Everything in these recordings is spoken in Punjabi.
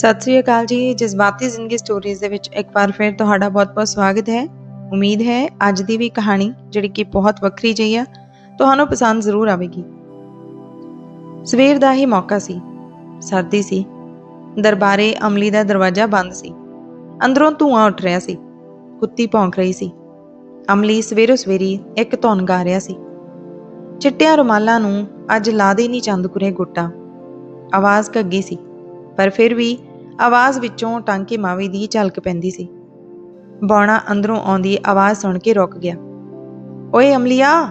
ਸਤਿ ਸ੍ਰੀ ਅਕਾਲ ਜੀ, ਜਜ਼ਬਾਤੀ ਜ਼ਿੰਦਗੀ ਸਟੋਰੀਜ਼ ਦੇ ਵਿੱਚ ਇੱਕ ਵਾਰ ਫਿਰ ਤੁਹਾਡਾ ਬਹੁਤ-ਬਹੁਤ ਸਵਾਗਤ ਹੈ। ਉਮੀਦ ਹੈ ਅੱਜ ਦੀ ਵੀ ਕਹਾਣੀ ਜਿਹੜੀ ਕਿ ਬਹੁਤ ਵੱਖਰੀ ਜਿਹੀ ਆ, ਤੁਹਾਨੂੰ ਪਸੰਦ ਜ਼ਰੂਰ ਆਵੇਗੀ। ਸਵੇਰ ਦਾ ਹੀ ਮੌਕਾ ਸੀ, ਸਰਦੀ ਸੀ, ਦਰਬਾਰੇ ਅਮਲੀ ਦਾ ਦਰਵਾਜ਼ਾ ਬੰਦ ਸੀ, ਅੰਦਰੋਂ ਧੂਆਂ ਉੱਠ ਰਿਹਾ ਸੀ, ਕੁੱਤੀ ਭੌਂਕ ਰਹੀ ਸੀ, ਅਮਲੀ ਸਵੇਰੋ ਸਵੇਰੀ ਇੱਕ ਧੁਨ ਗਾ ਰਿਹਾ ਸੀ। ਚਿੱਟਿਆਂ ਰੁਮਾਲਾਂ ਨੂੰ ਅੱਜ ਲਾਦੇ ਨਹੀਂ ਚੰਦਕੁਰੇ ਗੁੱਟਾ, ਆਵਾਜ਼ ਘੱਗੀ ਸੀ, ਪਰ ਫਿਰ ਵੀ ਆਵਾਜ਼ ਵਿੱਚੋਂ ਟਾਂਕੇ ਮਾਵੇ ਦੀ ਝਲਕ ਪੈਂਦੀ ਸੀ। ਬੌਣਾ ਅੰਦਰੋਂ ਆਉਂਦੀ ਆਵਾਜ਼ ਸੁਣ ਕੇ ਰੁਕ ਗਿਆ। ਓਏ ਅਮਲੀਆ!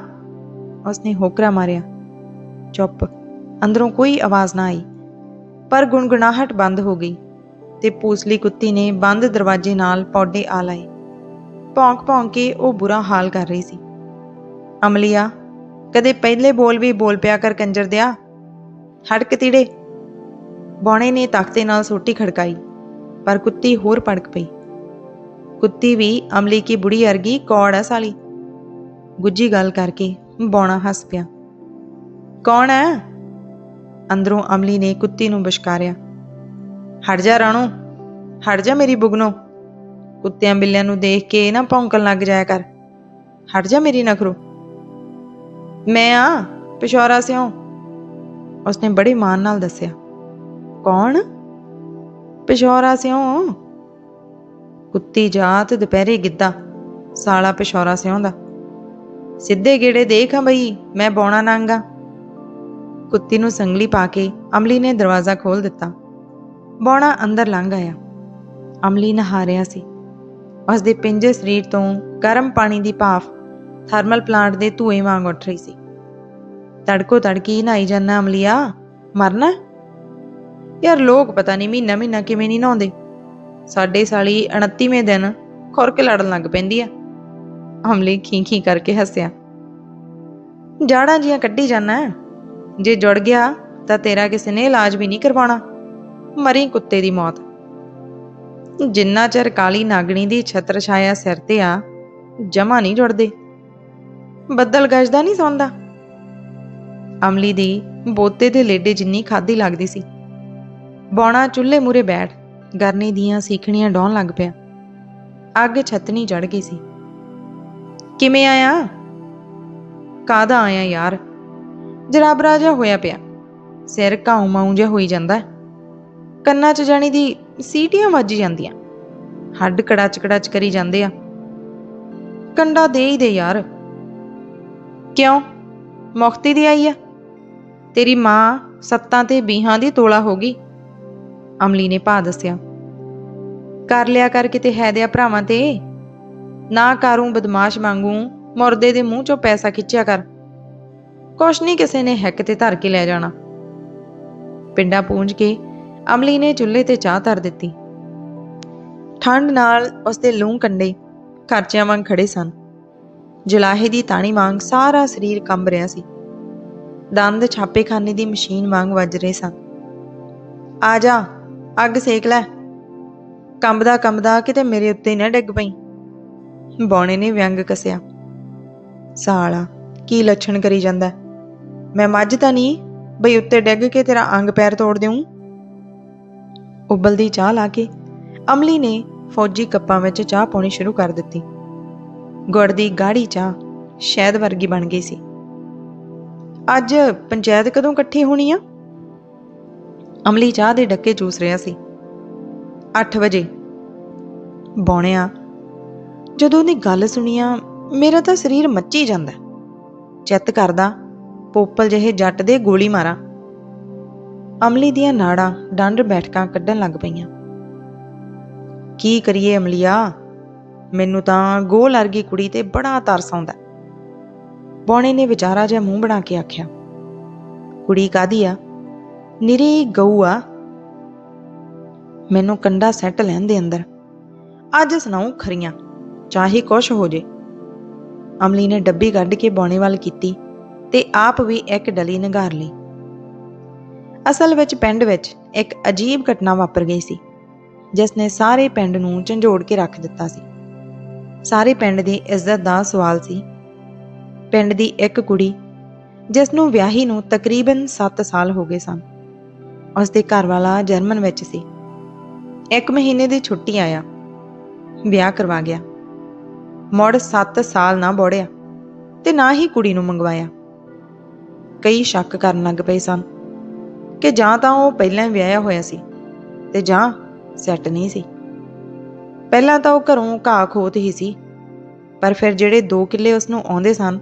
ਉਸਨੇ ਹੋਕਰਾ ਮਾਰਿਆ। ਚੁੱਪ, ਅੰਦਰੋਂ ਕੋਈ ਆਵਾਜ਼ ਨਾ ਆਈ। ਪਰ ਗੁੰਗਣਾਹਟ ਬੰਦ ਹੋ ਗਈ ਤੇ ਪੂਸਲੀ ਕੁੱਤੀ ਨੇ ਬੰਦ ਦਰਵਾਜ਼ੇ ਨਾਲ ਪੌਡੇ ਆ ਲਾਏ। ਭੌਂਕ ਭੌਂਕ ਕੇ ਉਹ ਬੁਰਾ ਹਾਲ ਕਰ ਰਹੀ ਸੀ। ਅਮਲੀਆ, ਕਦੇ ਪਹਿਲੇ ਬੋਲ ਵੀ ਬੋਲ ਪਿਆ ਕਰ ਕੰਜਰ ਦਿਆ। ਹੜਕ ਤੀੜੇ। ਬੌਣੇ ਨੇ ਤਖਤੇ ਨਾਲ ਸੋਟੀ ਖੜਕਾਈ, ਪਰ ਕੁੱਤੀ ਹੋਰ ਪੜਕ ਪਈ। ਕੁੱਤੀ ਵੀ ਅਮਲੀ ਕੀ ਬੁੜੀ ਅਰਗੀ ਕੌੜ ਆ ਸਾਲੀ? ਗੁੱਜੀ ਗੱਲ ਕਰਕੇ ਬੌਣਾ ਹੱਸ ਪਿਆ। ਕੌਣ ਹੈ ਅੰਦਰੋਂ ਅਮਲੀ ਨੇ ਕੁੱਤੀ ਨੂੰ ਬਸ਼ਕਾਰਿਆ। ਹਟ ਜਾ ਰਾਣੋ, ਹਟ ਜਾ ਮੇਰੀ ਬੁਗਨੋ। ਕੁੱਤਿਆਂ ਬਿੱਲਿਆਂ ਨੂੰ ਦੇਖ ਕੇ ਨਾ ਭੌਂਕਣ ਲੱਗ ਜਾਇਆ ਕਰ। ਹਟ ਜਾ ਮੇਰੀ ਨਖਰੋ। ਮੈਂ ਆ, ਪਿਸ਼ੌਰਾ ਸਿਓ ਉਸਨੇ ਬੜੇ ਮਾਨ ਨਾਲ ਦੱਸਿਆ। ਕੌਣ? ਪਿਸ਼ੌਰਾ ਸਿਓ ਕੁੱਤੀ ਜਾਤ ਦੁਪਹਿਰੇ ਗਿੱਧਾ। ਸਾਲਾ ਪਿਸ਼ੌਰਾ ਸਿਓ ਦਾ ਸਿੱਧੇ ਗੇੜੇ ਦੇਖ ਬਈ, ਮੈਂ ਬੌਣਾ ਨਾਂਗਾ ਕੁੱਤੀ ਨੂੰ ਸੰਗਲੀ ਪਾ ਕੇ ਅਮਲੀ ਨੇ ਦਰਵਾਜ਼ਾ ਖੋਲ ਦਿੱਤਾ। ਬੌਣਾ ਅੰਦਰ ਲੰਘ ਆਇਆ। ਅਮਲੀ ਨਹਾ ਰਿਹਾ ਸੀ। ਉਸ ਦੇ ਪਿੰਜੇ ਸਰੀਰ ਤੋਂ ਗਰਮ ਪਾਣੀ ਦੀ ਭਾਫ ਥਰਮਲ ਪਲਾਂਟ ਦੇ ਧੂਏ ਵਾਂਗ ਉੱਠ ਰਹੀ ਸੀ। ਤੜਕੋ ਤੜਕੀ ਨਹਾਈ ਜਾਨਾ ਅਮਲੀਆ। ਮਰਨਾ? ਯਾਰ ਲੋਕ ਪਤਾ ਨਹੀਂ ਮਹੀਨਾ ਮਹੀਨਾ ਕਿਵੇਂ ਨਹੀਂ ਨਹਾਉਂਦੇ। ਸਾਡੇ ਸਾਲੀ 29ਵੇਂ ਦਿਨ ਖੁਰਕ ਲੜਨ ਲੱਗ ਪੈਂਦੀ ਆ। ਅਮਲੀ ਖੀ ਖੀ ਕਰਕੇ ਹੱਸਿਆ। ਜਾੜਾਂ ਜੀਆਂ ਕੱਢੀ ਜਾਣਾ ਜੇ ਜੁੜ ਗਿਆ ਤਾਂ ਤੇਰਾ ਕਿਸੇ ਨੇ ਇਲਾਜ ਵੀ ਨਹੀਂ ਕਰਵਾਉਣਾ। ਮਰੀ ਕੁੱਤੇ ਦੀ ਮੌਤ। ਜਿੰਨਾ ਚਿਰ ਕਾਲੀ ਨਾਗਣੀ ਦੀ ਛਤਰ ਛਾਇਆ ਸਿਰ ਤੇ ਆ, ਜਮਾ ਨਹੀਂ ਜੁੜਦੇ। ਬੱਦਲ ਗਜਦਾ ਨਹੀਂ ਸੌਂਦਾ। ਅਮਲੀ ਦੀ ਬੋਤੇ ਦੇ ਲੇਡੇ ਜਿੰਨੀ ਖਾਦੀ ਲੱਗਦੀ ਸੀ। ਬੌਣਾ ਚੁੱਲ੍ਹੇ ਮੂਰੇ ਬੈਠ ਗਰਨੇ ਦੀਆਂ ਸੀਖਣੀਆਂ ਡਾਉਣ ਲੱਗ ਪਿਆ। ਅੱਗ ਛਤਨੀ ਚੜ ਗਈ ਸੀ। ਕਿਵੇਂ ਆਇਆ? ਕਾਦਾ ਆਇਆ ਯਾਰ? ਜਰਾਬਰਾ ਜਿਹਾ ਹੋਇਆ ਪਿਆ। ਸਿਰ ਘਾਉ ਮਾਉਂ ਜਿਹਾ ਹੋਈ ਜਾਂਦਾ। ਕੰਨਾਂ 'ਚ ਜਾਣੀ ਦੀ ਸੀਟੀਆਂ ਵੱਜ ਜਾਂਦੀਆਂ। ਹੱਡ ਕੜਾਚ ਕੜਾਚ ਕਰੀ ਜਾਂਦੇ ਆ। ਕੰਡਾ ਦੇ ਹੀ ਦੇ ਯਾਰ। ਕਿਉਂ? ਮੁਖਤੀ ਦੀ ਆਈ ਆ। ਤੇਰੀ ਮਾਂ ਸੱਤਾਂ ਤੇ ਬੀਹਾਂ ਦੀ ਤੋਲਾ ਹੋ ਗਈ। ਅਮਲੀ ਨੇ ਭਾ ਦੱਸਿਆ। ਕਰ ਲਿਆ ਕਰ ਕਿਤੇ ਹੈ ਦਿਆ ਭਰਾਵਾਂ ਤੇ। ਨਾ ਕਰੂੰ ਬਦਮਾਸ਼ ਵਾਂਗੂ, ਮੁਰਦੇ ਦੇ ਮੂੰਹ ਚੋਂ ਪੈਸਾ ਖਿੱਚਿਆ ਕਰ। ਕੁਛ ਨਹੀਂ ਕਿਸੇ ਨੇ ਹੈਕ ਤੇ ਧਰ ਕੇ ਲੈ ਜਾਣਾ। ਪਿੰਡਾ ਪੂੰਝ ਕੇ ਅਮਲੀ ਨੇ ਚੁੱਲ੍ਹੇ ਤੇ ਚਾਹ ਧਰ ਦਿੱਤੀ। ਠੰਡ ਨਾਲ ਉਸਦੇ ਲੂੰ ਕੰਡੇ ਖਰਚਿਆਂ ਵਾਂਗ ਖੜੇ ਸਨ। ਜਲਾਹੇ ਦੀ ਤਾਣੀ ਵਾਂਗ ਸਾਰਾ ਸਰੀਰ ਕੰਬ ਰਿਹਾ ਸੀ। ਦੰਦ ਛਾਪੇਖਾਨੇ ਦੀ ਮਸ਼ੀਨ ਵਾਂਗ ਵੱਜ ਰਹੇ ਸਨ। ਆ ਜਾ ਅੱਗ ਸੇਕ ਲੈ। ਕੰਬਦਾ ਕੰਬਦਾ ਕਿਤੇ ਮੇਰੇ ਉੱਤੇ ਨਾ ਡਿੱਗ ਪਈ। ਬੌਣੇ ਨੇ ਵਿਅੰਗ ਕਸਿਆ। ਸਾਲਾ, ਕੀ ਲੱਛਣ ਕਰੀ ਜਾਂਦਾ? ਮੈਂ ਮੱਝ ਤਾਂ ਨਹੀਂ, ਬਈ ਉੱਤੇ ਡਿੱਗ ਕੇ ਤੇਰਾ ਅੰਗ ਪੈਰ ਤੋੜ ਦੇਉਂ ਉਬਲਦੀ ਚਾਹ ਲਾ ਕੇ, ਅਮਲੀ ਨੇ ਫੌਜੀ ਕੱਪਾਂ ਵਿੱਚ ਚਾਹ ਪਾਉਣੀ ਸ਼ੁਰੂ ਕਰ ਦਿੱਤੀ। ਗੁੜ ਦੀ ਗਾੜੀ ਚਾਹ ਸ਼ਹਿਦ ਵਰਗੀ ਬਣ ਗਈ ਸੀ। ਅੱਜ ਪੰਚਾਇਤ ਕਦੋਂ ਇਕੱਠੀ ਹੋਣੀ ਆ? ਅਮਲੀ ਚਾਹ ਦੇ ਡੱਕੇ ਚੂਸ ਰਿਹਾ ਸੀ। 8 ਵਜੇ। ਬੌਣਿਆ, ਜਦੋਂ ਉਹਨੇ ਗੱਲ ਸੁਣੀਆ ਮੇਰਾ ਤਾਂ ਸਰੀਰ ਮੱਚੀ ਜਾਂਦਾ। ਚਿੱਤ ਕਰਦਾ, ਪੋਪਲ ਜਿਹੇ ਜੱਟ ਦੇ ਗੋਲੀ ਮਾਰਾਂ। ਅਮਲੀ ਦੀਆਂ ਨਾੜਾਂ ਡੰਡ ਬੈਠਕਾਂ ਕੱਢਣ ਲੱਗ ਪਈਆਂ। ਕੀ ਕਰੀਏ ਅਮਲੀਆ? ਮੈਨੂੰ ਤਾਂ ਗੋਲ ਅਰਗੀ ਕੁੜੀ ਤੇ ਬੜਾ ਤਰਸ ਆਉਂਦਾ। ਬੌਣੇ ਨੇ ਵਿਚਾਰਾ ਜਿਹਾ ਮੂੰਹ ਬਣਾ ਕੇ ਆਖਿਆ, ਕੁੜੀ ਕਾਦੀ ਆ? ਨਿਰੀ ਗਊ ਆ ਮੈਨੂੰ ਕੰਡਾ ਸੈੱਟ ਲੈਣ ਦੇ ਅੰਦਰ। ਅੱਜ ਸੁਣਾਉ ਖਰੀਆਂ, ਚਾਹੇ ਕੁਛ ਹੋ ਜੇ। ਅਮਲੀ ਨੇ ਡੱਬੀ ਕੱਢ ਕੇ ਬੌਣੇ ਵੱਲ ਕੀਤੀ ਤੇ ਆਪ ਵੀ ਇੱਕ ਡਲੀ ਨਗਾਰ ਲਈ। ਅਸਲ ਵਿੱਚ ਪਿੰਡ ਵਿੱਚ ਇੱਕ ਅਜੀਬ ਘਟਨਾ ਵਾਪਰ ਗਈ ਸੀ, ਜਿਸ ਨੇ ਸਾਰੇ ਪਿੰਡ ਨੂੰ ਝੰਜੋੜ ਕੇ ਰੱਖ ਦਿੱਤਾ ਸੀ। ਸਾਰੇ ਪਿੰਡ ਦੀ ਇੱਜ਼ਤ ਦਾ ਸਵਾਲ ਸੀ। ਪਿੰਡ ਦੀ ਇੱਕ ਕੁੜੀ, ਜਿਸ ਨੂੰ ਵਿਆਹੀ ਨੂੰ ਤਕਰੀਬਨ 7 ਸਾਲ ਹੋ ਗਏ ਸਨ। ਉਸ ਦੇ ਘਰ ਵਾਲਾ ਜਰਮਨ ਵਿੱਚ ਸੀ। ਇੱਕ ਮਹੀਨੇ ਦੀ ਛੁੱਟੀ ਆਇਆ। ਵਿਆਹ ਕਰਵਾ ਗਿਆ। ਮੁੜ 7 ਸਾਲ ਨਾ ਬੋੜਿਆ ਤੇ ਨਾ ਹੀ ਕੁੜੀ ਨੂੰ ਮੰਗਵਾਇਆ। ਕਈ ਸ਼ੱਕ ਕਰਨ ਲੱਗ ਪਏ ਸਨ ਕਿ ਜਾਂ ਤਾਂ ਉਹ ਪਹਿਲਾਂ ਹੀ ਵਿਆਹਿਆ ਹੋਇਆ ਸੀ ਤੇ ਜਾਂ ਸੈੱਟ ਨਹੀਂ ਸੀ। ਪਹਿਲਾਂ ਤਾਂ ਉਹ ਘਰੋਂ ਘਾਹ ਖੋਤ ਹੀ ਸੀ, ਪਰ ਫਿਰ ਜਿਹੜੇ 2 ਕਿੱਲੇ ਉਸ ਨੂੰ ਆਉਂਦੇ ਸਨ,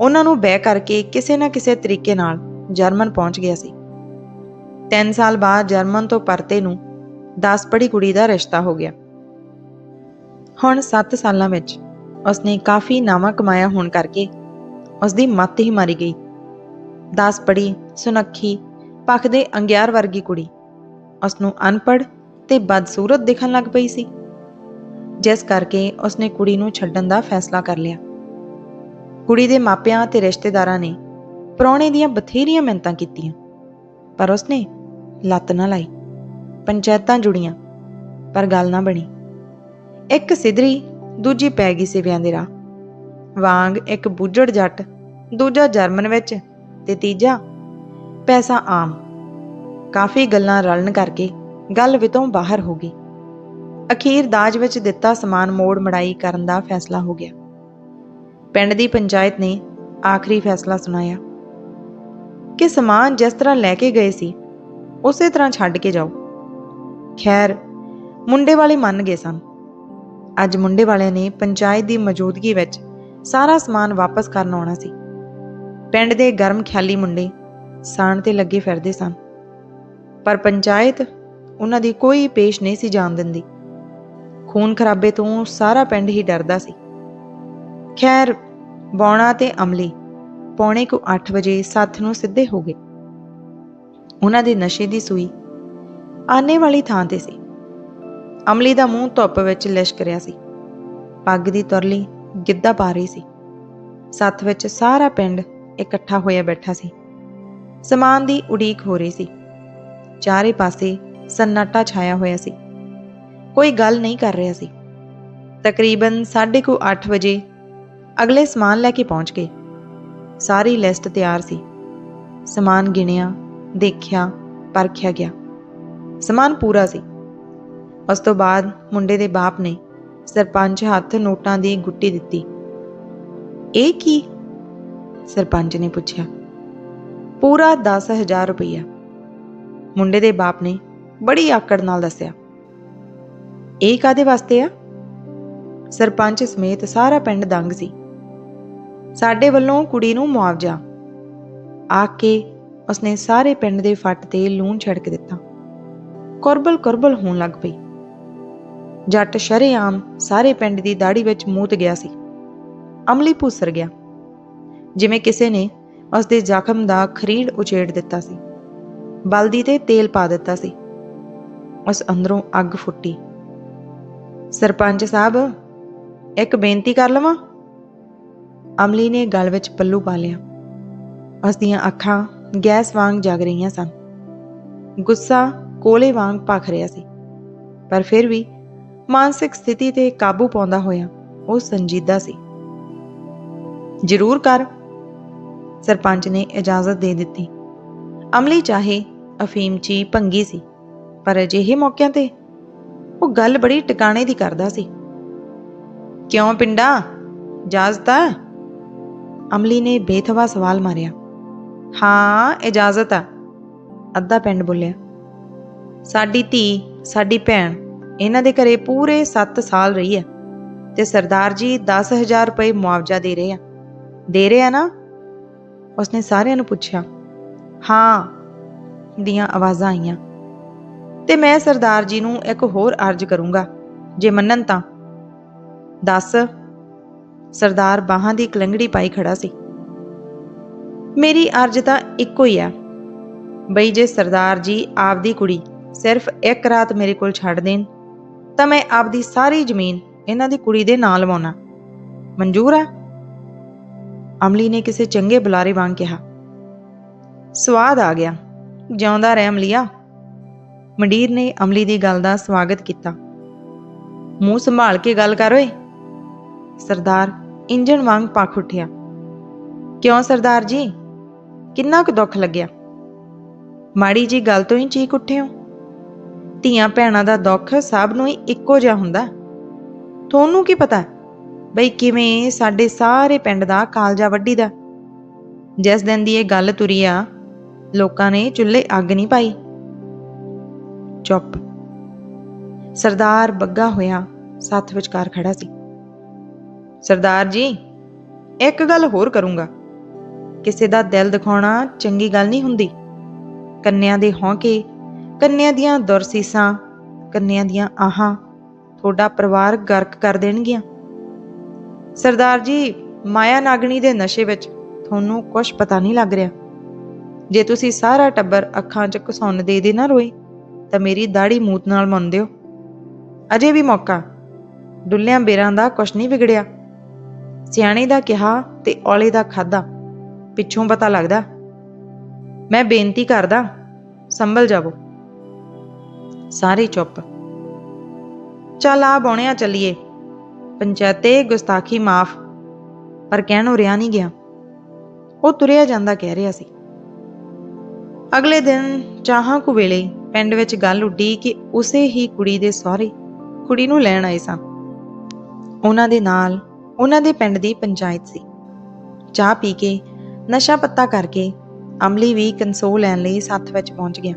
ਉਹਨਾਂ ਨੂੰ ਬੈ ਕਰਕੇ ਕਿਸੇ ਨਾ ਕਿਸੇ ਤਰੀਕੇ ਨਾਲ ਜਰਮਨ ਪਹੁੰਚ ਗਿਆ ਸੀ। 3 ਸਾਲ ਬਾਅਦ ਜਰਮਨ ਤੋਂ ਪਰਤੇ ਨੂੰ 10 ਪੜੀ ਕੁੜੀ ਦਾ ਰਿਸ਼ਤਾ ਹੋ ਗਿਆ। ਹੁਣ 7 ਸਾਲਾਂ ਵਿੱਚ ਉਸਨੇ ਕਾਫੀ ਨਾਮਾ ਕਮਾਇਆ ਹੋਣ ਕਰਕੇ ਉਸਦੀ ਮੱਤ ਹੀ ਮਾਰੀ ਗਈ। 10 ਪੜੀ ਸੁਨੱਖੀ, ਪੱਖ ਦੇ ਅੰਗਿਆਰ ਵਰਗੀ ਕੁੜੀ ਉਸ ਨੂੰ ਅਨਪੜ੍ਹ ਤੇ ਬਦਸੂਰਤ ਦਿਖਣ ਲੱਗ ਪਈ ਸੀ। ਜਿਸ ਕਰਕੇ ਉਸਨੇ ਕੁੜੀ ਨੂੰ ਛੱਡਣ ਦਾ ਫੈਸਲਾ ਕਰ ਲਿਆ। ਕੁੜੀ ਦੇ ਮਾਪਿਆਂ ਤੇ ਰਿਸ਼ਤੇਦਾਰਾਂ ਨੇ ਪ੍ਰਾਹੁਣੇ ਦੀਆਂ ਬਥੇਰੀਆਂ ਮਿੰਤਾਂ ਕੀਤੀਆਂ, ਪਰ ਉਸਨੇ ਲੱਤ ਨਾ ਲਾਈ। ਪੰਚਾਇਤਾਂ ਜੁੜੀਆਂ, ਪਰ ਗੱਲ ਨਾ ਬਣੀ। ਇੱਕ ਸਿਧਰੀ, ਦੂਜੀ ਪੈ ਗਈ ਸਿਵਿਆਂ ਦੇ ਰਾਹ। ਵਾਂਗ ਇੱਕ ਬੁੱਝੜ ਜੱਟ, ਦੂਜਾ ਜਰਮਨ ਵਿੱਚ ਤੇ ਤੀਜਾ ਪੈਸਾ ਆਮ। ਕਾਫੀ ਗੱਲਾਂ ਰਲਣ ਕਰਕੇ ਗੱਲ ਵਿਤੋਂ ਬਾਹਰ ਹੋ ਗਈ। ਅਖੀਰ ਦਾਜ ਵਿੱਚ ਦਿੱਤਾ ਸਮਾਨ ਮੋੜ ਮੜਾਈ ਕਰਨ ਦਾ ਫੈਸਲਾ ਹੋ ਗਿਆ। ਪਿੰਡ ਦੀ ਪੰਚਾਇਤ ਨੇ ਆਖਰੀ ਫੈਸਲਾ ਸੁਣਾਇਆ ਕਿ ਸਮਾਨ ਜਿਸ ਤਰ੍ਹਾਂ ਲੈ ਕੇ ਗਏ ਸੀ ਉਸੇ ਤਰ੍ਹਾਂ ਛੱਡ ਕੇ ਜਾਓ। ਖੈਰ, ਮੁੰਡੇ ਵਾਲੇ ਮੰਨ ਗਏ ਸਨ। ਅੱਜ ਮੁੰਡੇ ਵਾਲਿਆਂ ਨੇ ਪੰਚਾਇਤ ਦੀ ਮੌਜੂਦਗੀ ਵਿੱਚ ਸਾਰਾ ਸਮਾਨ ਵਾਪਸ ਕਰਨ ਆਉਣਾ ਸੀ। ਪਿੰਡ ਦੇ ਗਰਮ ਖਿਆਲੀ ਮੁੰਡੇ ਸਾਣ ਤੇ ਲੱਗੇ ਫਿਰਦੇ ਸਨ। ਪਰ ਪੰਚਾਇਤ ਉਹਨਾਂ ਦੀ ਕੋਈ ਪੇਸ਼ ਨਹੀਂ ਸੀ ਜਾਣ ਦਿੰਦੀ। ਖੂਨ ਖਰਾਬੇ ਤੋਂ ਸਾਰਾ ਪਿੰਡ ਹੀ ਡਰਦਾ ਸੀ। ਖੈਰ, ਬੌਣਾ ਤੇ ਅਮਲੀ ਪੌਣੇ ਕੁ 8 ਵਜੇ ਸੱਥ ਨੂੰ ਸਿੱਧੇ ਹੋ ਗਏ। ਉਹਨਾਂ ਦੇ ਨਸ਼ੇ ਦੀ ਸੂਈ ਆਨੇ ਵਾਲੀ ਥਾਂ ਤੇ ਸੀ। ਅਮਲੀ ਦਾ ਮੂੰਹ ਧੁੱਪ ਵਿੱਚ ਲਿਸ਼ਕ ਰਿਹਾ ਸੀ। ਪੱਗ ਦੀ ਤੁਰਲੀ ਗਿੱਧਾ ਪਾ ਰਹੀ ਸੀ। ਸੱਥ ਵਿੱਚ ਸਾਰਾ ਪਿੰਡ ਇਕੱਠਾ ਹੋਇਆ ਬੈਠਾ ਸੀ। ਸਮਾਨ ਦੀ ਉਡੀਕ ਹੋ ਰਹੀ ਸੀ। ਚਾਰੇ ਪਾਸੇ ਸੰਨਾਟਾ ਛਾਇਆ ਹੋਇਆ ਸੀ। ਕੋਈ ਗੱਲ ਨਹੀਂ ਕਰ ਰਿਹਾ ਸੀ। ਤਕਰੀਬਨ 8:30 ਵਜੇ ਅਗਲੇ ਸਮਾਨ ਲੈ ਕੇ ਪਹੁੰਚ ਗਏ। ਸਾਰੀ ਲਿਸਟ ਤਿਆਰ ਸੀ। ਸਮਾਨ ਗਿਣਿਆ ਦੇਖਿਆ, ਪਰਖਿਆ ਗਿਆ। ਸਮਾਨ ਪੂਰਾ ਸੀ। ਉਸ ਤੋਂ ਬਾਅਦ ਮੁੰਡੇ ਦੇ ਬਾਪ ਨੇ ਸਰਪੰਚ ਹੱਥ ਨੋਟਾਂ ਦੀ ਗੁੱਟੀ ਦਿੱਤੀ। ਇਹ ਕੀ? ਸਰਪੰਚ ਨੇ ਪੁੱਛਿਆ। ਪੂਰਾ 10000 ਰੁਪਇਆ ਮੁੰਡੇ ਦੇ ਬਾਪ ਨੇ ਬੜੀ ਆਕੜ ਨਾਲ ਦੱਸਿਆ। ਇਹ ਕਾਦੇ ਵਾਸਤੇ ਆ? ਸਰਪੰਚ ਸਮੇਤ ਸਾਰਾ ਪਿੰਡ ਦੰਗ ਸੀ। ਸਾਡੇ ਵੱਲੋਂ ਕੁੜੀ ਨੂੰ ਮੁਆਵਜ਼ਾ। ਆ ਕੇ ਉਸਨੇ ਸਾਰੇ ਪਿੰਡ ਦੇ ਫੱਟ ਤੇ ਲੂਣ ਛਿੜਕ ਦਿੱਤਾ। ਕੁਰਬਲ ਕੁਰਬਲ ਹੋਣ ਲੱਗ ਪਈ। ਜੱਟ ਸ਼ਰੇਆਮ ਸਾਰੇ ਪਿੰਡ ਦੀ ਦਾੜੀ ਵਿੱਚ ਮੂਤ ਗਿਆ ਸੀ। ਅਮਲੀ ਭੂਸਰ ਗਿਆ। ਜਿਵੇਂ ਕਿਸੇ ਨੇ ਉਸ ਦੇ ਜ਼ਖਮ ਦਾ ਖਰੀੜ ਉਚੇੜ ਦਿੱਤਾ ਸੀ। ਬਲਦੀ ਤੇ ਤੇਲ ਪਾ ਦਿੱਤਾ ਸੀ। ਉਸ ਅੰਦਰੋਂ ਅੱਗ ਫੁੱਟੀ। ਸਰਪੰਚ ਸਾਹਿਬ, ਇੱਕ ਬੇਨਤੀ ਕਰ ਲਵਾਂ? ਅਮਲੀ ਨੇ ਗਲ ਵਿੱਚ ਪੱਲੂ ਪਾ ਲਿਆ। ਉਸ ਦੀਆਂ ਅੱਖਾਂ ਗੈਸ ਵਾਂਗ ਜਗ ਰਹੀਆਂ ਸਨ। ਗੁੱਸਾ ਕੋਲੇ ਵਾਂਗ ਭਖ ਰਿਹਾ ਸੀ। ਪਰ ਫਿਰ ਵੀ ਮਾਨਸਿਕ ਸਥਿਤੀ ਤੇ ਕਾਬੂ ਪਾਉਂਦਾ ਹੋਇਆ ਉਹ ਸੰਜੀਦਾ ਸੀ। ਜ਼ਰੂਰ ਕਰ। ਸਰਪੰਚ ਨੇ ਇਜਾਜ਼ਤ ਦੇ ਦਿੱਤੀ। ਅਮਲੀ ਚਾਹੇ ਅਫੀਮ ਚੀ ਭੰਗੀ ਸੀ, ਪਰ ਅਜਿਹੇ ਮੌਕਿਆਂ ਤੇ ਉਹ ਗੱਲ ਬੜੀ ਟਿਕਾਣੇ ਦੀ ਕਰਦਾ ਸੀ। ਕਿਉਂ ਪਿੰਡਾ? ਇਜਾਜ਼ਤ ਹੈ ਅਮਲੀ ਨੇ ਬੇਥਵਾ ਸਵਾਲ ਮਾਰਿਆ। ਹਾਂ, ਇਜਾਜ਼ਤ ਆ। ਅੱਧਾ ਪਿੰਡ ਬੋਲਿਆ, ਸਾਡੀ ਧੀ, ਸਾਡੀ ਭੈਣ, ਇਹਨਾਂ ਦੇ ਘਰੇ ਪੂਰੇ 7 ਸਾਲ ਰਹੀ ਹੈ ਤੇ ਸਰਦਾਰ ਜੀ 10000 ਰੁਪਏ ਮੁਆਵਜ਼ਾ ਦੇ ਰਹੇ ਆ। ਦੇ ਰਹੇ ਆ ਨਾ? ਉਸਨੇ ਸਾਰਿਆਂ ਨੂੰ ਪੁੱਛਿਆ, ਹਾਂ, ਦੀਆਂ ਆਵਾਜ਼ਾਂ ਆਈਆਂ, ਤੇ ਮੈਂ ਸਰਦਾਰ ਜੀ ਨੂੰ ਇੱਕ ਹੋਰ ਅਰਜ਼ ਕਰੂੰਗਾ, ਜੇ ਮੰਨਣ ਤਾਂ। ਦੱਸ। ਸਰਦਾਰ ਬਾਹਾਂ ਦੀ ਕਲੰਗੜੀ ਪਾਈ ਖੜਾ ਸੀ। ਮੇਰੀ ਅਰਜ਼ ਤਾਂ ਇੱਕੋ ਹੀ ਆ। ਬਈ ਜੇ ਸਰਦਾਰ ਜੀ ਆਪਦੀ ਕੁੜੀ ਸਿਰਫ ਇੱਕ ਰਾਤ ਮੇਰੇ ਕੋਲ ਛੱਡ ਦੇਣ, ਤਾਂ ਮੈਂ ਆਪਦੀ ਸਾਰੀ ਜ਼ਮੀਨ ਇਹਨਾਂ ਦੀ ਕੁੜੀ ਦੇ ਨਾਂ ਲਵਾਉਣਾ ਮਨਜ਼ੂਰ ਆ? ਅਮਲੀ ਨੇ ਕਿਸੇ ਚੰਗੇ ਬੁਲਾਰੇ ਵਾਂਗ ਕਿਹਾ। ਸਵਾਦ ਆ ਗਿਆ। ਜਿਉਂਦਾ ਰਹਿ ਅਮਲੀਆ। ਮੰਡੀਰ ਨੇ ਅਮਲੀ ਦੀ ਗੱਲ ਦਾ ਸਵਾਗਤ ਕੀਤਾ। ਮੂੰਹ ਸੰਭਾਲ ਕੇ ਗੱਲ ਕਰ ਓਏ। ਸਰਦਾਰ ਇੰਜਣ ਵਾਂਗ ਪੱਖ ਉੱਠਿਆ। ਕਿਉਂ ਸਰਦਾਰ ਜੀ? ਕਿੰਨਾ ਕੁ ਦੁੱਖ ਲੱਗਿਆ? ਮਾੜੀ ਜੀ ਗੱਲ ਤੋਂ ਹੀ ਚੀਕ ਉੱਠੇ ਹੋ। ਧੀਆਂ ਭੈਣਾਂ ਦਾ ਦੁੱਖ ਸਭ ਨੂੰ ਹੀ ਇੱਕੋ ਜਿਹਾ ਹੁੰਦਾ। ਤੁਹਾਨੂੰ ਕੀ ਪਤਾ ਬਈ ਕਿਵੇਂ ਸਾਡੇ ਸਾਰੇ ਪਿੰਡ ਦਾ ਕਾਲਜਾ ਵੱਡੀ ਦਾ ਜਿਸ ਦਿਨ ਦੀ ਇਹ ਗੱਲ ਤੁਰੀ ਆ, ਲੋਕਾਂ ਨੇ ਚੁੱਲ੍ਹੇ ਅੱਗ ਨਹੀਂ ਪਾਈ। ਚੁੱਪ। ਸਰਦਾਰ ਬੱਗਾ ਹੋਇਆ ਸੱਥ ਵਿਚਕਾਰ ਖੜਾ ਸੀ। ਸਰਦਾਰ ਜੀ, ਇੱਕ ਗੱਲ ਹੋਰ ਕਰੂੰਗਾ। ਕਿਸੇ ਦਾ ਦਿਲ ਦਿਖਾਉਣਾ ਚੰਗੀ ਗੱਲ ਨਹੀਂ ਹੁੰਦੀ। ਕੰਨਿਆਂ ਦੇ ਹੌਂਕੇ, ਕੰਨਿਆਂ ਦੀਆਂ ਦੁਰਸੀਸਾਂ ਕੰਨਿਆਂ ਦੀਆਂ ਆਹਾਂ ਤੁਹਾਡਾ ਪਰਿਵਾਰ ਗਰਕ ਕਰ ਦੇਣਗੀਆਂ। ਸਰਦਾਰ ਜੀ, ਮਾਇਆ ਨਾਗਣੀ ਦੇ ਨਸ਼ੇ ਵਿੱਚ ਤੁਹਾਨੂੰ ਕੁਝ ਪਤਾ ਨਹੀਂ ਲੱਗ ਰਿਹਾ। ਜੇ ਤੁਸੀਂ ਸਾਰਾ ਟੱਬਰ ਅੱਖਾਂ 'ਚ ਘਸੁੰਨ ਦੇ ਦੇ ਨਾ ਰੋਏ, ਤਾਂ ਮੇਰੀ ਦਾੜੀ ਮੂਤ ਨਾਲ ਮੰਨ ਦਿਓ। ਅਜੇ ਵੀ ਮੌਕਾ। ਡੁੱਲਿਆਂ ਬੇਰਾਂ ਦਾ ਕੁਛ ਨਹੀਂ ਵਿਗੜਿਆ। ਸਿਆਣੇ ਦਾ ਕਿਹਾ ਤੇ ਔਲੇ ਦਾ ਖਾਦਾ ਪਿੱਛੋਂ ਪਤਾ ਲੱਗਦਾ। ਮੈਂ ਬੇਨਤੀ ਕਰਦਾ, ਸੰਭਲ ਜਾਵੋ। ਸਾਰੇ ਚੁੱਪ। ਚੱਲ ਆ ਬੋਣਿਆ ਚੱਲੀਏ। ਪੰਚਾਇਤੇ ਗੁਸਤਾਖੀ ਮਾਫ, ਪਰ ਕਹਿਣੋਂ ਰਿਆ ਨਹੀਂ ਗਿਆ। ਉਹ ਤੁਰਿਆ ਜਾਂਦਾ ਕਹਿ ਰਿਹਾ ਸੀ। ਅਗਲੇ ਦਿਨ ਚਾਹਾਂ ਕੁ ਵੇਲੇ ਪਿੰਡ ਵਿੱਚ ਗੱਲ ਉੱਡੀ ਕਿ ਉਸੇ ਹੀ ਕੁੜੀ ਦੇ ਸਹੁਰੇ ਕੁੜੀ ਨੂੰ ਲੈਣ ਆਏ ਸਾਂ। ਉਹਨਾਂ ਦੇ ਨਾਲ ਉਹਨਾਂ ਦੇ ਪਿੰਡ ਦੀ ਪੰਚਾਇਤ ਸੀ। ਚਾਹ ਪੀ ਕੇ ਨਸ਼ਾ ਪੱਤਾ ਕਰਕੇ ਅਮਲੀ ਵੀ ਕੰਸੋਲ ਲੈਣ ਲਈ ਸੱਥ ਵਿੱਚ ਪਹੁੰਚ ਗਿਆ।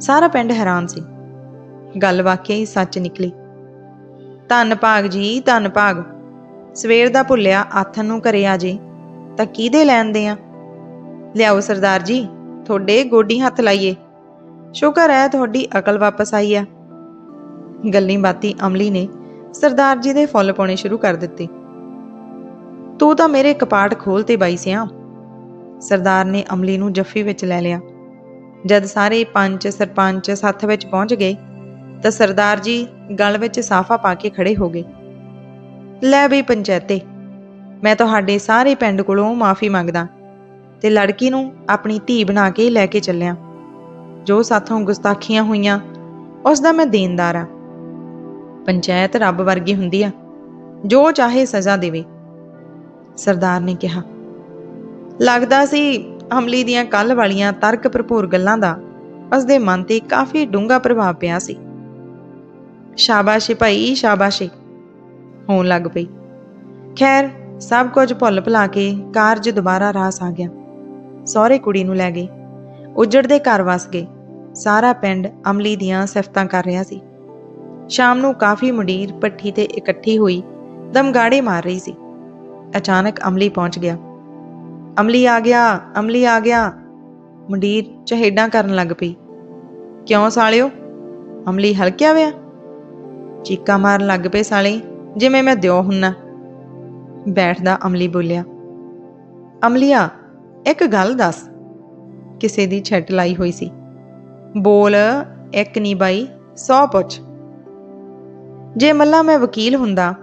ਸਾਰਾ ਪਿੰਡ ਹੈਰਾਨ ਸੀ। ਗੱਲ ਵਾਕਿਆ ਹੀ ਸੱਚ ਨਿਕਲੀ। ਧੰਨ ਭਾਗ ਜੀ, ਧੰਨ ਭਾਗ। ਸਵੇਰ ਦਾ ਭੁੱਲਿਆ ਆਥਨ ਨੂੰ ਘਰੇ ਆ ਜੇ, ਤਾਂ ਕਿਹਦੇ ਲੈਂਦੇ ਆ? ਲਿਆਓ ਸਰਦਾਰ ਜੀ, ਤੁਹਾਡੇ ਗੋਡੀ ਹੱਥ ਲਾਈਏ। ਸ਼ੁਕਰ ਹੈ ਤੁਹਾਡੀ ਅਕਲ ਵਾਪਸ ਆਈ ਆ। ਗੱਲੀ ਬਾਤੀ ਅਮਲੀ ਨੇ ਸਰਦਾਰ ਜੀ ਦੇ ਫੁੱਲ ਪਾਉਣੇ ਸ਼ੁਰੂ ਕਰ ਦਿੱਤੇ। ਤੂੰ ਤਾਂ ਮੇਰੇ ਕਪਾਟ ਖੋਲਤੇ ਬਾਈ ਸਿਆ ਸਰਦਾਰ ਨੇ ਅਮਲੀ ਨੂੰ ਜੱਫੀ ਵਿੱਚ ਲੈ ਲਿਆ। ਜਦ ਸਾਰੇ ਪੰਚ ਸਰਪੰਚ ਸੱਥ ਵਿੱਚ ਪਹੁੰਚ ਗਏ, ਤਾਂ ਸਰਦਾਰ ਜੀ ਗਲ ਵਿੱਚ ਸਾਫਾ ਪਾ ਕੇ ਖੜੇ ਹੋ ਗਏ। ਲੈ ਬਈ ਪੰਚੈਤੇ ਮੈਂ ਤੁਹਾਡੇ ਸਾਰੇ ਪਿੰਡ ਕੋਲੋਂ ਮਾਫੀ ਮੰਗਦਾ ਤੇ ਲੜਕੀ ਨੂੰ ਆਪਣੀ ਧੀ ਬਣਾ ਕੇ ਲੈ ਕੇ ਚੱਲਿਆ। ਜੋ ਸਾਥੋਂ ਗੁਸਤਾਖੀਆਂ ਹੋਈਆਂ, ਉਸ ਦਾ ਮੈਂ ਦੇਣਦਾਰ ਆ ਪੰਚਾਇਤ ਰੱਬ ਵਰਗੀ ਹੁੰਦੀ ਆ, ਜੋ ਚਾਹੇ ਸਜ਼ਾ ਦੇਵੇ। ਸਰਦਾਰ ਨੇ ਕਿਹਾ ਲੱਗਦਾ ਸੀ ਅਮਲੀ ਦੀਆਂ ਕੱਲ ਵਾਲੀਆਂ ਤਰਕ ਭਰਪੂਰ ਗੱਲਾਂ ਦਾ ਉਸਦੇ ਮਨ ਤੇ ਕਾਫੀ ਡੂੰਘਾ ਪ੍ਰਭਾਵ ਪਿਆ ਸੀ। ਸ਼ਾਬਾਸ਼ੇ ਭਾਈ, ਸ਼ਾਬਾਸ਼ੇ। ਹੋਣ ਲੱਗ ਪਈ। ਖੈਰ, ਸਭ ਕੁਝ ਭੁੱਲ ਭੁਲਾ ਕੇ ਕਾਰਜ ਦੁਬਾਰਾ ਰਾਸ ਆ ਗਿਆ। ਸਹੁਰੇ ਕੁੜੀ ਨੂੰ ਲੈ ਗਏ। ਉਜੜਦੇ ਘਰ ਵਸ ਗਏ। ਸਾਰਾ ਪਿੰਡ ਅਮਲੀ ਦੀਆਂ ਸਿਫਤਾਂ ਕਰ ਰਿਹਾ ਸੀ। ਸ਼ਾਮ ਨੂੰ ਕਾਫੀ ਮੁੰਡੀਰ ਪੱਠੀ ਤੇ ਇਕੱਠੀ ਹੋਈ ਦਮਗਾੜੇ ਮਾਰ ਰਹੀ ਸੀ। ਅਚਾਨਕ ਅਮਲੀ ਪਹੁੰਚ ਗਿਆ। ਅਮਲੀ ਆ ਗਿਆ, ਅਮਲੀ ਆ ਗਿਆ। ਮੰਡੀਰ ਚਹੇਡਾਂ ਕਰਨ ਲੱਗ ਪਈ। ਕਿਉਂ ਸਾਲਿਓ? ਅਮਲੀ ਹਲਕਿਆ ਵਿਆ? ਚੀਕਾ ਮਾਰਨ ਲੱਗ ਪਏ ਸਾਲੇ, ਜਿਵੇਂ ਮੈਂ ਦਿਓ ਹੁੰਨਾ। ਬੈਠਦਾ ਅਮਲੀ ਬੋਲਿਆ, ਅਮਲੀਆ, ਇੱਕ ਗੱਲ ਦੱਸ। ਕਿਸੇ ਦੀ ਛੱਟ ਲਾਈ ਹੋਈ ਸੀ। ਬੋਲ, ਇੱਕ ਨਹੀਂ ਬਾਈ 100 ਪੁੱਛ। ਜੇ ਮੱਲਾ ਮੈਂ ਵਕੀਲ ਹੁੰਦਾ,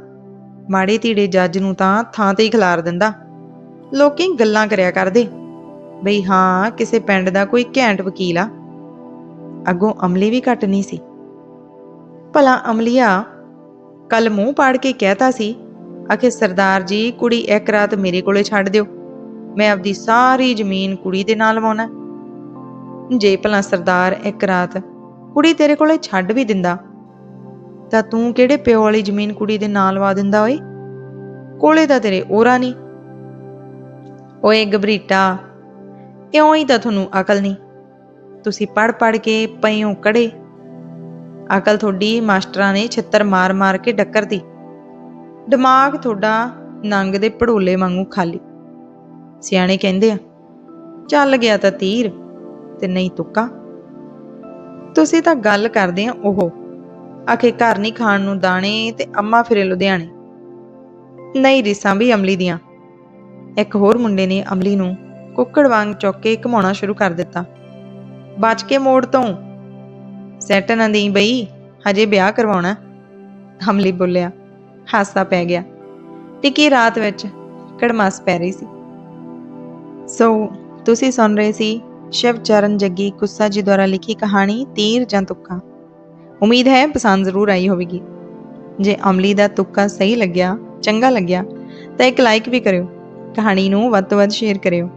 ਮਾੜੇ ਧੀੜੇ ਜੱਜ ਨੂੰ ਤਾਂ ਥਾਂ ਤੇ ਹੀ ਖਿਲਾਰ ਦਿੰਦਾ। ਲੋਕੀ ਗੱਲਾਂ ਕਰਿਆ ਕਰਦੇ। ਬਈ ਹਾਂ, ਕਿਸੇ ਪਿੰਡ ਦਾ ਕੋਈ ਘੈਂਟ ਵਕੀਲ ਆ। ਅੱਗੋਂ ਅਮਲੀ ਵੀ ਘਟ ਨਹੀਂ ਸੀ। ਭਲਾ ਅਮਲੀਆ ਕੱਲ ਮੂੰਹ ਪਾੜ ਕੇ ਕਹਿਤਾ ਸੀ, ਆਖੇ ਸਰਦਾਰ ਜੀ, ਕੁੜੀ ਇੱਕ ਰਾਤ ਮੇਰੇ ਕੋਲੇ ਛੱਡ ਦਿਓ। ਮੈਂ ਆਪਦੀ ਸਾਰੀ ਜ਼ਮੀਨ ਕੁੜੀ ਦੇ ਨਾਲ ਲਵਾਉਣਾ ਜੇ ਭਲਾ ਸਰਦਾਰ ਇੱਕ ਰਾਤ ਕੁੜੀ ਤੇਰੇ ਕੋਲੇ ਛੱਡ ਵੀ ਦਿੰਦਾ, ਤਾਂ ਤੂੰ ਕਿਹੜੇ ਪਿਓ ਵਾਲੀ ਜ਼ਮੀਨ ਕੁੜੀ ਦੇ ਨਾਲ ਲਵਾ ਦਿੰਦਾ ਓਏ? ਕੋਲੇ ਤਾਂ ਤੇਰੇ ਔਰਾ ਨਹੀਂ। ਓਏ ਗਬਰੀਟਾ, ਇਉਂ ਹੀ ਤਾਂ ਤੁਹਾਨੂੰ ਅਕਲ ਨਹੀਂ। ਤੁਸੀਂ ਪੜ ਪੜ ਕੇ ਪਈਓ ਕੜੇ। ਅਕਲ ਤੁਹਾਡੀ ਮਾਸਟਰਾਂ ਨੇ ਛਿੱਤਰ ਮਾਰ-ਮਾਰ ਕੇ ਡੱਕਰਦੀ ਦਿਮਾਗ ਤੁਹਾਡਾ ਨੰਗ ਦੇ ਪੜੋਲੇ ਵਾਂਗੂ ਖਾਲੀ। ਸਿਆਣੇ ਕਹਿੰਦੇ ਆ, ਚੱਲ ਗਿਆ ਤਾਂ ਤੀਰ ਤੇ ਨਹੀਂ ਤੁੱਕਾ। ਤੁਸੀਂ ਤਾਂ ਗੱਲ ਕਰਦੇ ਆ ਉਹ, ਆਖੇ ਘਰ ਨਹੀਂ ਖਾਣ ਨੂੰ ਦਾਣੇ ਤੇ ਅੰਮਾ ਫਿਰੇ ਲੁਧਿਆਣੇ। ਨਹੀਂ ਰਿਸਾਂ ਵੀ ਅਮਲੀ ਦੀਆਂ। ਇੱਕ ਹੋਰ ਮੁੰਡੇ ਨੇ ਅਮਲੀ ਨੂੰ ਕੁੱਕੜ ਵਾਂਗ ਚੁੱਕ ਕੇ ਘਮਾਉਣਾ ਸ਼ੁਰੂ ਕਰ ਦਿੱਤਾ। ਬਚ ਕੇ ਮੋੜ ਤੋਂ। ਸੈੱਟ ਨਾ ਦੇਈ ਬਈ, ਹਜੇ ਵਿਆਹ ਕਰਵਾਉਣਾ। ਅਮਲੀ ਬੋਲਿਆ, ਹਾਸਾ ਪੈ ਗਿਆ। ਟਿੱਕੀ ਰਾਤ ਵਿੱਚ ਕੜਮਾਸ ਪੈ ਰਹੀ ਸੀ। ਸੋ, ਤੁਸੀਂ ਸੁਣ ਰਹੇ ਸੀ ਸ਼ਿਵ ਚਰਨ ਜੱਗੀ ਕੁੱਸਾ ਜੀ ਦੁਆਰਾ ਲਿਖੀ ਕਹਾਣੀ ਤੀਰ ਜਾਂ ਤੁੱਕਾ ਉਮੀਦ ਹੈ ਪਸੰਦ ਜ਼ਰੂਰ ਆਈ ਹੋਵੇਗੀ। ਜੇ ਅਮਲੀ ਦਾ ਤੁੱਕਾ ਸਹੀ ਲੱਗਿਆ, ਚੰਗਾ ਲੱਗਿਆ, ਤਾਂ ਇੱਕ ਲਾਈਕ ਵੀ ਕਰਿਓ। ਕਹਾਣੀ ਨੂੰ ਵੱਧ ਤੋਂ ਵੱਧ ਸ਼ੇਅਰ ਕਰਿਓ।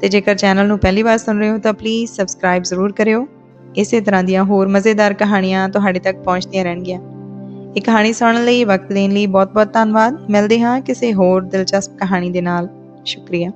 ਤੇ ਜੇਕਰ ਚੈਨਲ ਨੂੰ ਪਹਿਲੀ ਵਾਰ ਸੁਣ ਰਹੇ ਹੋ, ਤਾਂ ਪਲੀਜ਼ ਸਬਸਕ੍ਰਾਈਬ ਜ਼ਰੂਰ ਕਰਿਓ। ਇਸੇ ਤਰ੍ਹਾਂ ਦੀਆਂ ਹੋਰ ਮਜ਼ੇਦਾਰ ਕਹਾਣੀਆਂ ਤੁਹਾਡੇ ਤੱਕ ਪਹੁੰਚਦੀਆਂ ਰਹਿਣਗੀਆਂ। ਇਹ ਕਹਾਣੀ ਸੁਣਨ ਲਈ, ਵਕਤ ਦੇਣ ਲਈ ਬਹੁਤ-ਬਹੁਤ ਧੰਨਵਾਦ। ਮਿਲਦੇ ਹਾਂ ਕਿਸੇ ਹੋਰ ਦਿਲਚਸਪ ਕਹਾਣੀ ਦੇ ਨਾਲ। ਸ਼ੁਕਰੀਆ।